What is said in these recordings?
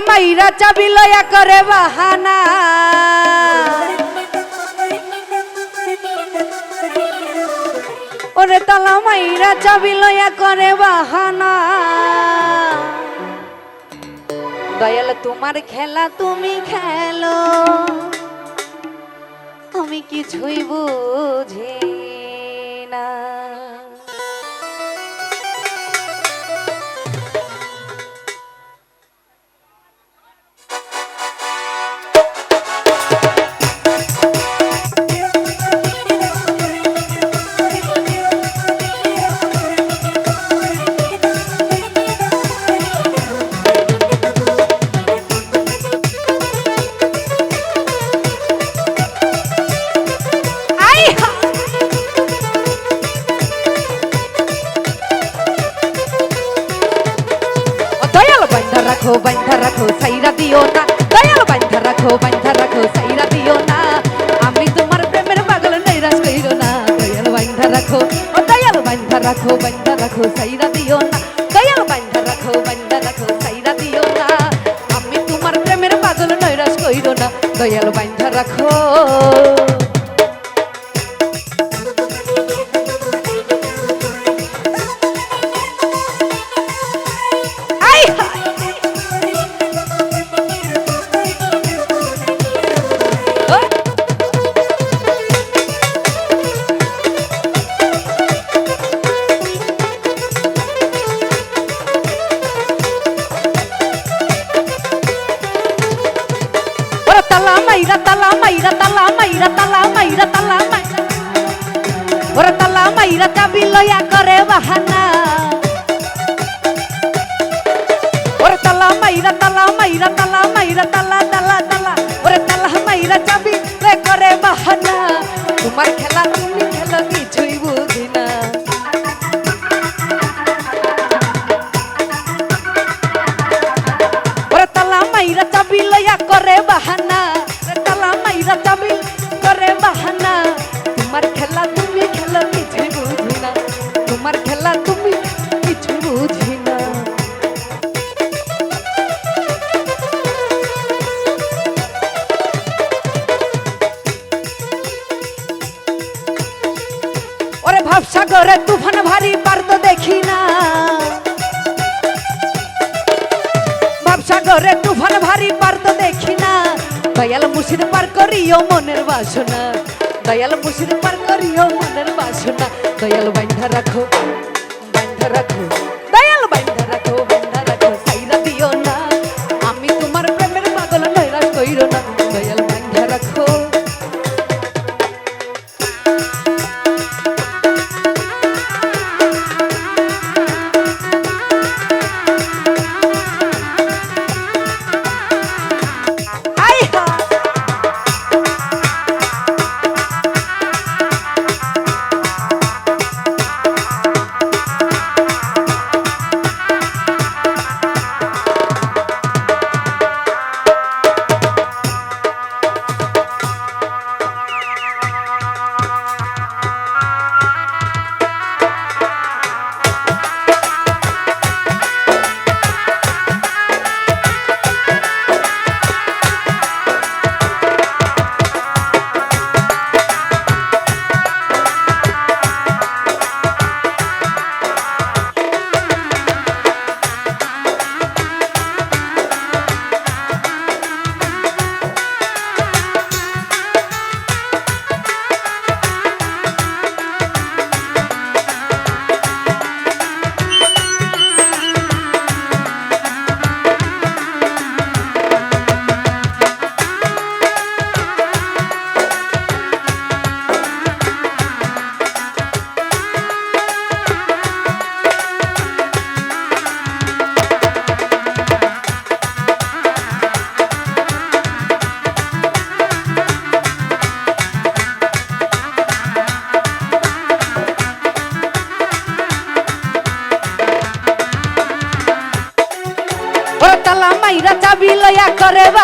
মাইরা চাবি লয়া করে বাহানা। ওরে তালা মাইরা চাবি লয়া করে বাহানা। দয়াল, তোমার খেলা তুমি খেলো। আমি কিছুই বুঝি না। রাখো বান্ধা রাখো সাইরা দিও না। দয়াল বান্ধা রাখো বান্ধা রাখো সাইরা দিও না। আমি তোমার প্রেমের পাগল, নৈরাশ কইরো না। দয়াল বান্ধা রাখো, ও দয়াল বান্ধা রাখো বান্ধা রাখো সাইরা দিও না। দয়াল বান্ধা রাখো বান্ধা রাখো সাইরা দিও না। আমি তোমার প্রেমের পাগল, নৈরাশ কইরো না। দয়াল বান্ধা রাখো। চাবি লয়া করে বাহানা। ওরে তালা মাইরা তালা মাইরা তালা মাইরা তালা ভাবসাগরে তুফান ভারী পারদ দেখি না। সাগরে তুফান ভারী পারদ দেখি না। দয়াল মুর্শিদ পার করিও মনের বাসনা। দয়াল মুর্শিদ পার করিও মনের বাসনা। দয়াল বাইন্ধা রাখো বাইন্ধা রাখো।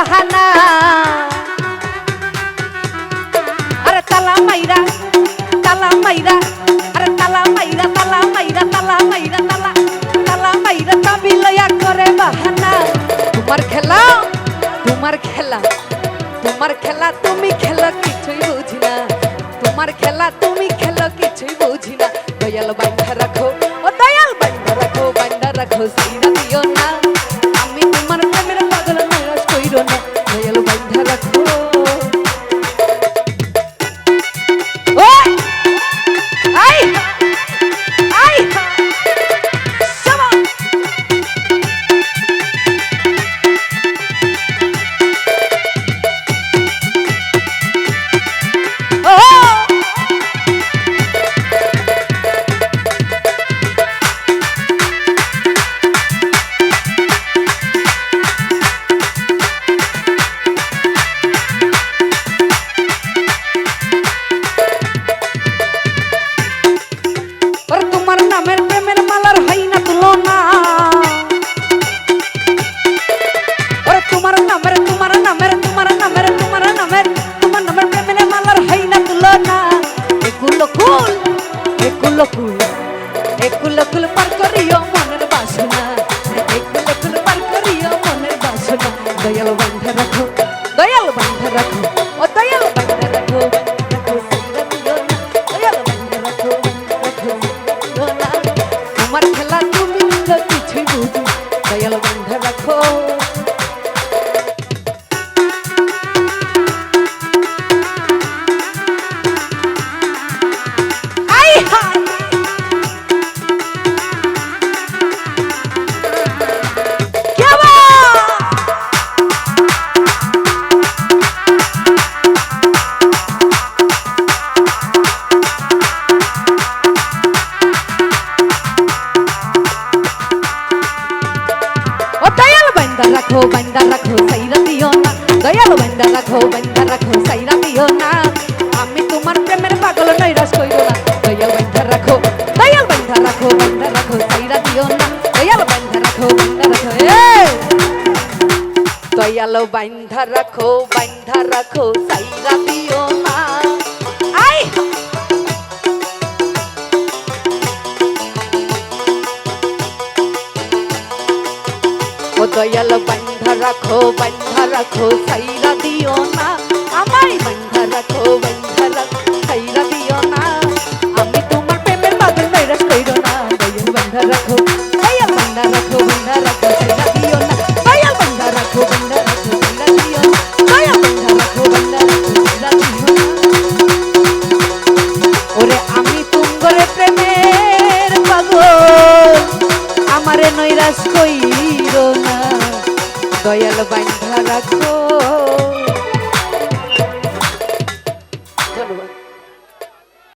বাহানা। আরে তালা মাইরা তালা মাইরা, আরে তালা মাইরা তালা মাইরা তালা মাইরা, তালা তালা মাইরা তাবি লয়া করে বাহানা। তোমার খেলা তোমার খেলা তোমার খেলা তুমি খেলো কিছুই বুঝি না। তোমার খেলা তুমি খেলো কিছুই বুঝি না। দয়াল বান্ধা রাখো, ও দয়াল বান্ধা রাখো বান্ধা রাখো দয়াল বান্ধা রাখো। দয়াল বান্ধা রাখো। সাইরা দিও না। আমি তোমার প্রেমের পাগল নৈরাস কইব না। দয়াল বান্ধা রাখো, দয়াল বান্ধা রাখো বান্ধা রাখো, সাইরা দিও না। দয়াল বান্ধা রাখো বান্ধা রাখো দয়াল বান্ধা রাখো বান্ধা রাখো, সাইরা দিও দয়াল বান্ধা রাখো বান্ধা রাখো, সাইরা